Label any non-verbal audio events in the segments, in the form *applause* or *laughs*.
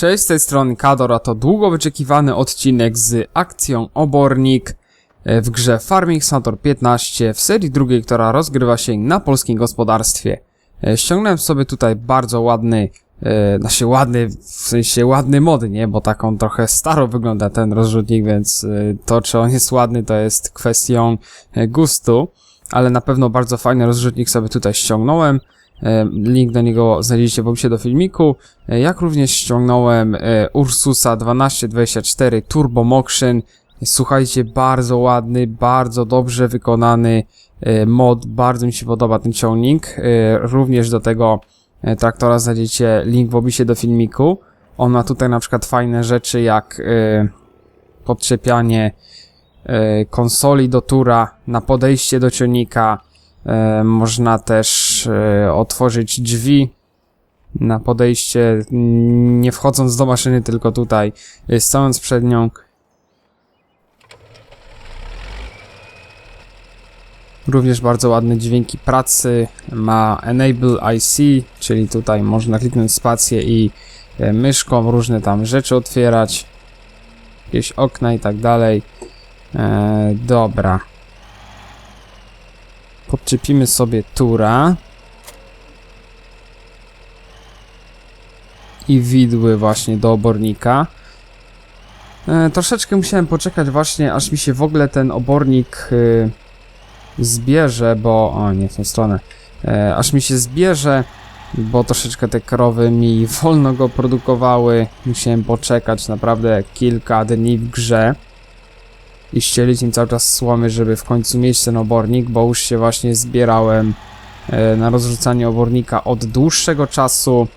Cześć, z tej strony Kador, a to długo wyczekiwany odcinek z akcją Obornik e, w grze Farming Simulator 15 w serii drugiej, która rozgrywa się na polskim gospodarstwie. E, Ściągnąłem sobie tutaj bardzo ładny, e, znaczy ładny, w sensie ładny mod, nie? Bo taką trochę staro wygląda ten rozrzutnik, więc to czy on jest ładny to jest kwestią gustu, ale na pewno bardzo fajny rozrzutnik sobie tutaj ściągnąłem. E, Link do niego znajdziecie w opisie do filmiku. E, Jak również ściągnąłem e, Ursusa 1224 Turbo Motion. Słuchajcie, bardzo ładny, bardzo dobrze wykonany mod. Bardzo mi się podoba ten ciągnik. Również do tego traktora znajdziecie link w opisie do filmiku. On ma tutaj na przykład fajne rzeczy jak podczepianie konsoli do tura na podejście do ciągnika. Można też e, otworzyć drzwi na podejście, nie wchodząc do maszyny, tylko tutaj, e, stojąc przed nią. Również bardzo ładne dźwięki pracy. Ma Enable IC, czyli tutaj można kliknąć spację i e, myszką różne tam rzeczy otwierać. Jakieś okna i tak dalej. E, dobra. Podczepimy sobie tura. I widły właśnie do obornika. E, troszeczkę musiałem poczekać właśnie, aż mi się w ogóle ten obornik y, zbierze, bo... O, nie w tą stronę. E, aż mi się zbierze, bo troszeczkę te krowy mi *laughs* wolno go produkowały. Musiałem poczekać naprawdę kilka dni w grze i ścielić im cały czas słomy, żeby w końcu mieć ten obornik, bo już się właśnie zbierałem e, na rozrzucanie obornika od dłuższego czasu.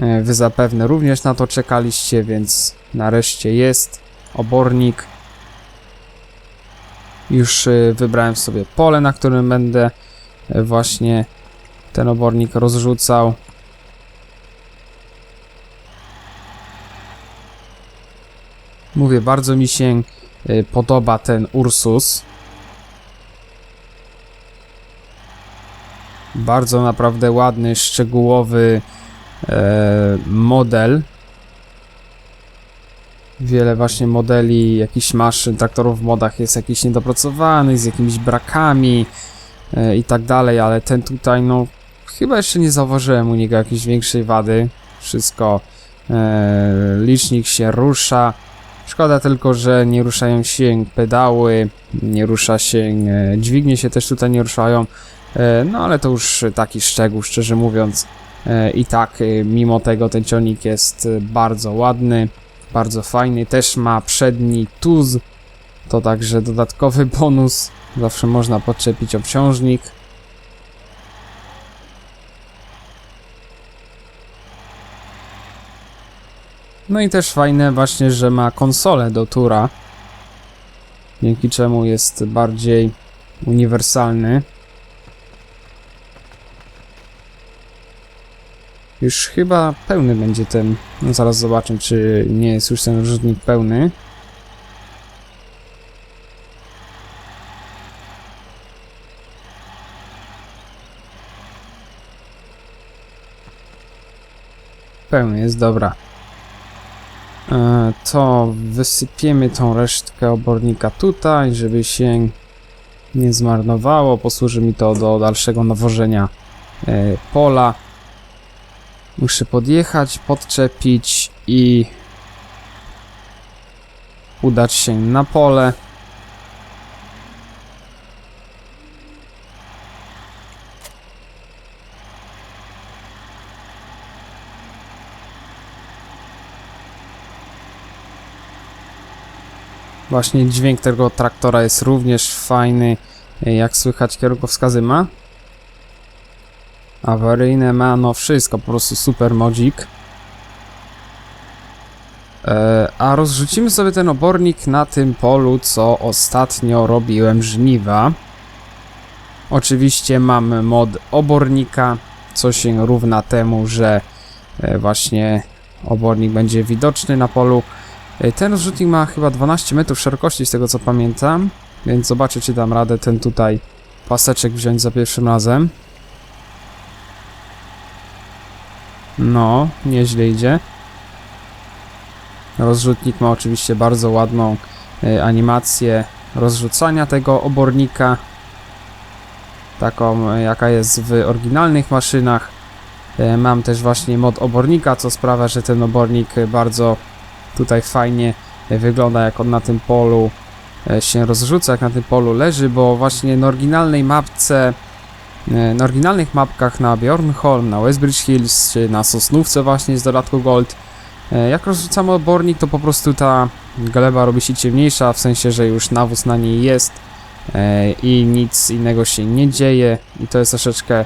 E, Wy zapewne również na to czekaliście, więc nareszcie jest obornik. Już e, wybrałem sobie pole, na którym będę e, właśnie ten obornik rozrzucał. Mówię, bardzo mi się podoba ten Ursus. Bardzo naprawdę ładny, szczegółowy model. Wiele właśnie modeli, jakichś maszyn, traktorów w modach jest jakiś niedopracowanych, z jakimiś brakami e, i tak dalej, ale ten tutaj, no, chyba jeszcze nie zauważyłem u niego jakiejś większej wady. Wszystko, e, licznik się rusza. Szkoda tylko, że nie ruszają się pedały, nie rusza się, e, dźwignie się też tutaj nie ruszają, e, no ale to już taki szczegół, szczerze mówiąc. E, I tak, e, mimo tego ten ciągnik jest e, bardzo ładny, bardzo fajny, też ma przedni tuz, to także dodatkowy *laughs* bonus, zawsze można podczepić obciążnik. No i też fajne właśnie, że ma konsolę do tura, dzięki czemu jest bardziej uniwersalny. Już chyba pełny będzie ten, no zaraz zobaczę, czy nie jest już ten rzutnik pełny. Pełny jest, dobra. E, to wysypiemy tą resztkę obornika tutaj, żeby się nie zmarnowało. Posłuży mi to do dalszego nawożenia e, pola. Muszę podjechać, podczepić i udać się na pole. Właśnie dźwięk tego traktora jest również fajny. Jak słychać kierunkowskazy ma? Awaryjne ma, no wszystko, po prostu super modzik. E, a rozrzucimy sobie ten obornik na tym polu, co ostatnio robiłem żniwa. Oczywiście mam mod obornika, co się równa temu, że e, właśnie obornik będzie widoczny na polu. E, Ten rozrzutnik ma chyba 12 metrów szerokości, z tego co pamiętam, więc zobaczę, czy dam radę ten tutaj paseczek wziąć za pierwszym razem. No, nieźle idzie. Rozrzutnik ma oczywiście bardzo ładną e, animację rozrzucania tego obornika. Taką, e, jaka jest w oryginalnych maszynach. E, Mam też właśnie mod obornika, co sprawia, że ten obornik bardzo tutaj fajnie wygląda, jak on na tym polu się rozrzuca, jak na tym polu leży, bo właśnie na oryginalnej mapce, na oryginalnych mapkach na Bjornholm, na Westbridge Hills, czy na Sosnówce właśnie z dodatku Gold, e, jak rozrzucamy obornik, to po prostu ta gleba robi się ciemniejsza, w sensie, że już nawóz na niej jest e, i nic innego się nie dzieje i to jest troszeczkę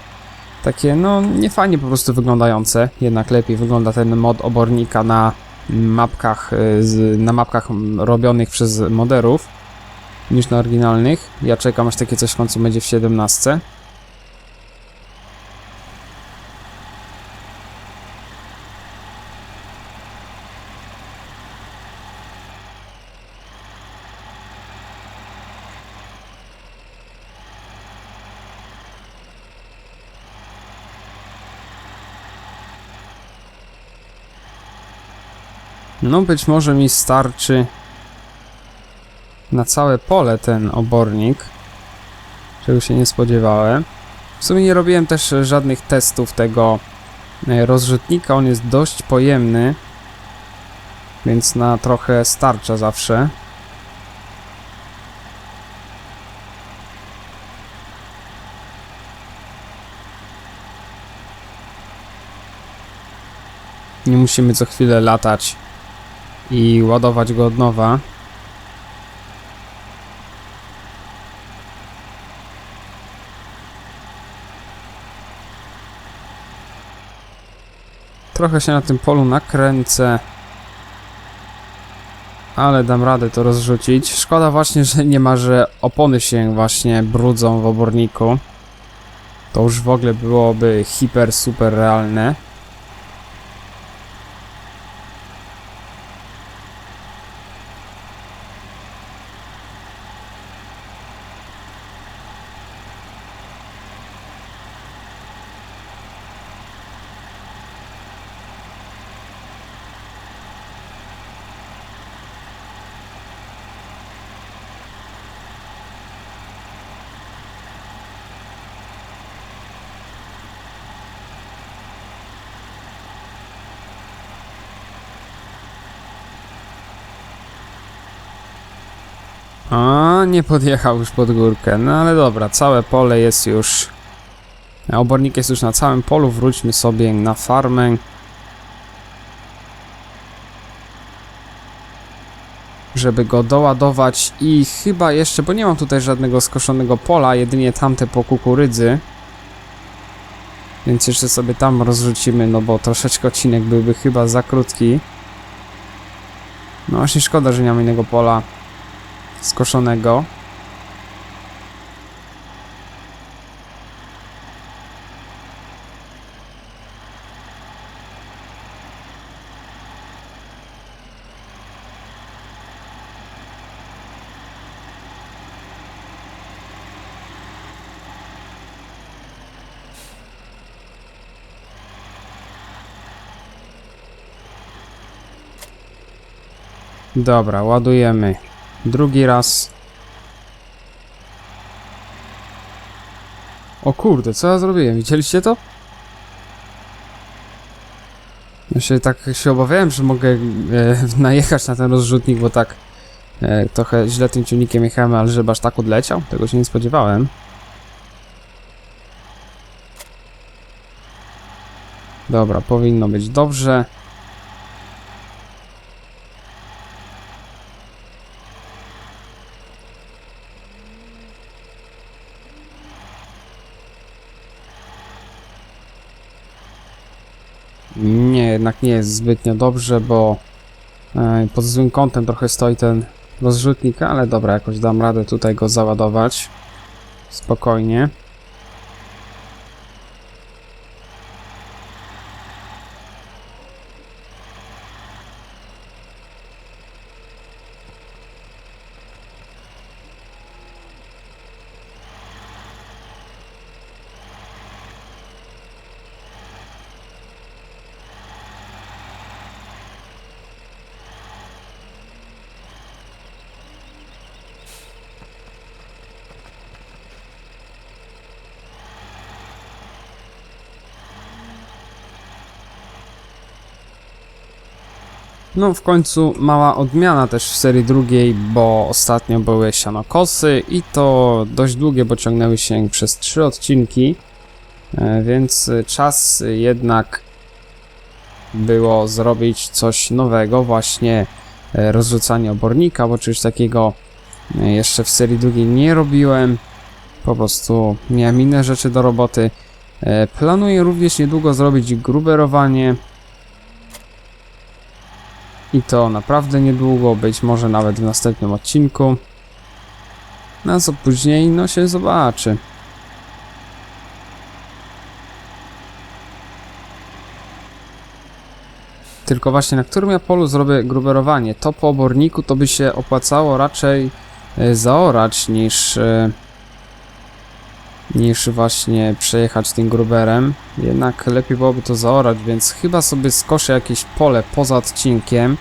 takie, no, niefajnie po prostu wyglądające, jednak lepiej wygląda ten mod obornika na mapkach, e, na mapkach robionych przez moderów niż na oryginalnych. Ja czekam aż takie coś w końcu będzie w 17. No być może mi starczy na całe pole ten obornik, czego się nie spodziewałem. W sumie nie robiłem też żadnych testów tego e, rozrzutnika, on jest dość pojemny, więc na trochę starcza zawsze. Nie musimy co chwilę latać i ładować go od nowa. Trochę się na tym polu nakręcę. Ale dam radę to rozrzucić. Szkoda właśnie, że nie ma, że opony się właśnie brudzą w oborniku. To już w ogóle byłoby hiper, super realne. A, nie podjechał już pod górkę. No ale dobra, całe pole jest już. Obornik jest już na całym polu. Wróćmy sobie na farmę. Żeby go doładować i chyba jeszcze, bo nie mam tutaj żadnego skoszonego pola, jedynie tamte po kukurydzy. Więc jeszcze sobie tam rozrzucimy, no bo troszeczkę odcinek byłby chyba za krótki. No właśnie szkoda, że nie mam innego pola skoszonego. Dobra, ładujemy. Drugi raz. O kurde, co ja zrobiłem? Widzieliście to? Ja się tak się obawiałem, że mogę e, *laughs* najechać na ten rozrzutnik, bo tak e, trochę źle tym ciągnikiem jechałem, ale żeby aż tak odleciał? Tego się nie spodziewałem. Dobra, powinno być dobrze. Nie, jednak nie jest zbytnio dobrze, bo e, pod złym kątem trochę stoi ten rozrzutnik, ale dobra, jakoś dam radę tutaj go załadować. Spokojnie. No w końcu mała odmiana też w serii drugiej, bo ostatnio były sianokosy i to dość długie, bo ciągnęły się przez trzy odcinki, e, więc czas jednak było zrobić coś nowego, właśnie e, rozrzucanie obornika, bo czegoś takiego e, jeszcze w serii drugiej nie robiłem. Po prostu miałem inne rzeczy do roboty. E, Planuję również niedługo zrobić gruberowanie. I to naprawdę niedługo, być może nawet w następnym odcinku. Na co później, no się zobaczy. Tylko właśnie na którym ja polu zrobię gruberowanie? To po oborniku to by się opłacało raczej e, zaorać niż e, niż właśnie przejechać tym gruberem. Jednak lepiej byłoby to zaorać, więc chyba sobie skoszę jakieś pole poza odcinkiem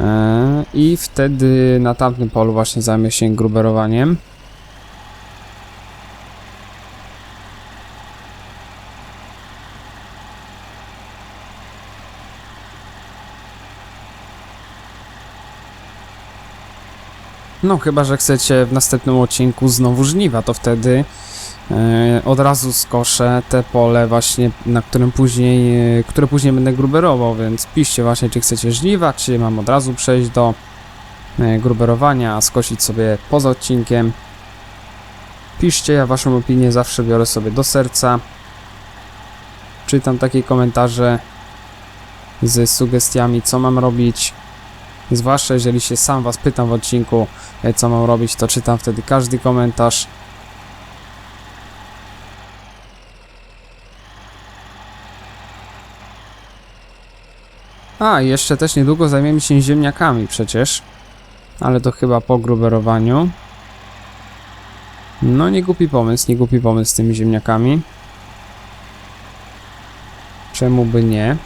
e, i wtedy na tamtym polu właśnie zajmę się gruberowaniem. No, chyba, że chcecie w następnym odcinku znowu żniwa, to wtedy od razu skoszę te pole właśnie, na którym później, e, które później będę gruberował, więc piszcie właśnie, czy chcecie żniwa, czy mam od razu przejść do e, gruberowania, a skosić sobie poza odcinkiem. Piszcie, ja waszą opinię zawsze biorę sobie do serca. Czytam takie komentarze z sugestiami, co mam robić. Zwłaszcza jeżeli się sam was pytam w odcinku, e, co mam robić, to czytam wtedy każdy komentarz. A, jeszcze też niedługo zajmiemy się ziemniakami przecież. Ale to chyba po gruberowaniu. No, nie głupi pomysł, nie głupi pomysł z tymi ziemniakami. Czemu by nie?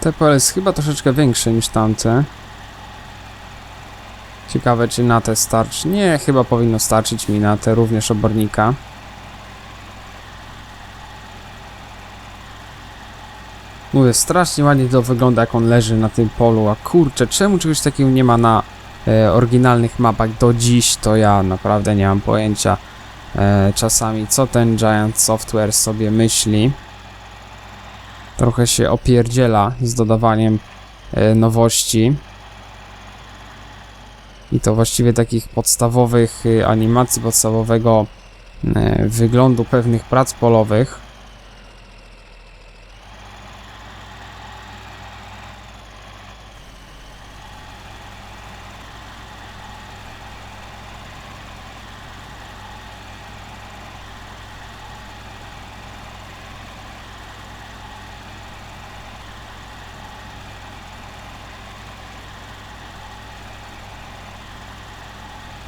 Te pole jest chyba troszeczkę większe niż tamte. Ciekawe, czy na te starczy. Nie, chyba powinno starczyć mi na te również obornika. Mówię, strasznie ładnie to wygląda, jak on leży na tym polu. A kurczę, czemu czegoś takiego nie ma na e, oryginalnych mapach do dziś, to ja naprawdę nie mam pojęcia e, czasami, co ten Giant Software sobie myśli trochę się opierdziela z dodawaniem e, nowości. I to właściwie takich podstawowych e, animacji, podstawowego e, wyglądu pewnych prac polowych.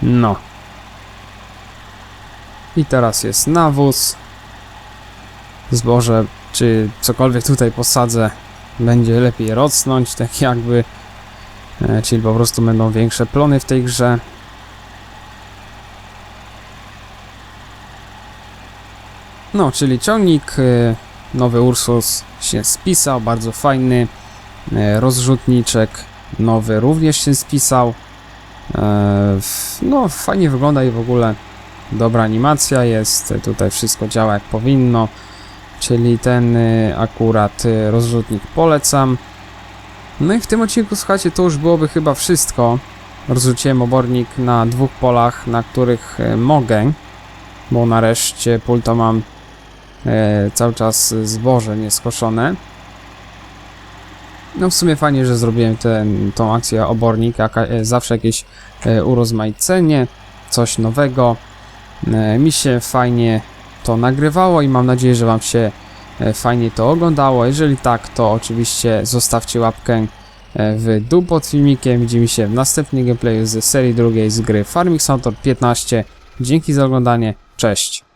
No. I teraz jest nawóz. Zboże, czy cokolwiek tutaj posadzę, będzie lepiej rosnąć, tak jakby. E, czyli po prostu będą większe plony w tej grze. No, czyli ciągnik e, nowy Ursus się spisał, bardzo fajny. E, rozrzutniczek nowy również się spisał. E, No, fajnie wygląda i w ogóle dobra animacja jest. Tutaj wszystko działa jak powinno. Czyli ten y, akurat y, rozrzutnik polecam. No i w tym odcinku, słuchajcie, to już byłoby chyba wszystko. Rozrzuciłem obornik na dwóch polach, na których y, mogę, bo nareszcie pól to mam cały czas zboże nieskoszone. No w sumie fajnie, że zrobiłem ten, tą akcję obornik, jaka, e, zawsze jakieś e, urozmaicenie, coś nowego. E, mi się fajnie to nagrywało i mam nadzieję, że Wam się fajnie to oglądało. Jeżeli tak, to oczywiście zostawcie łapkę w dół pod filmikiem. Widzimy się w następnym gameplayu z serii drugiej z gry Farming Simulator 15. Dzięki za oglądanie, cześć!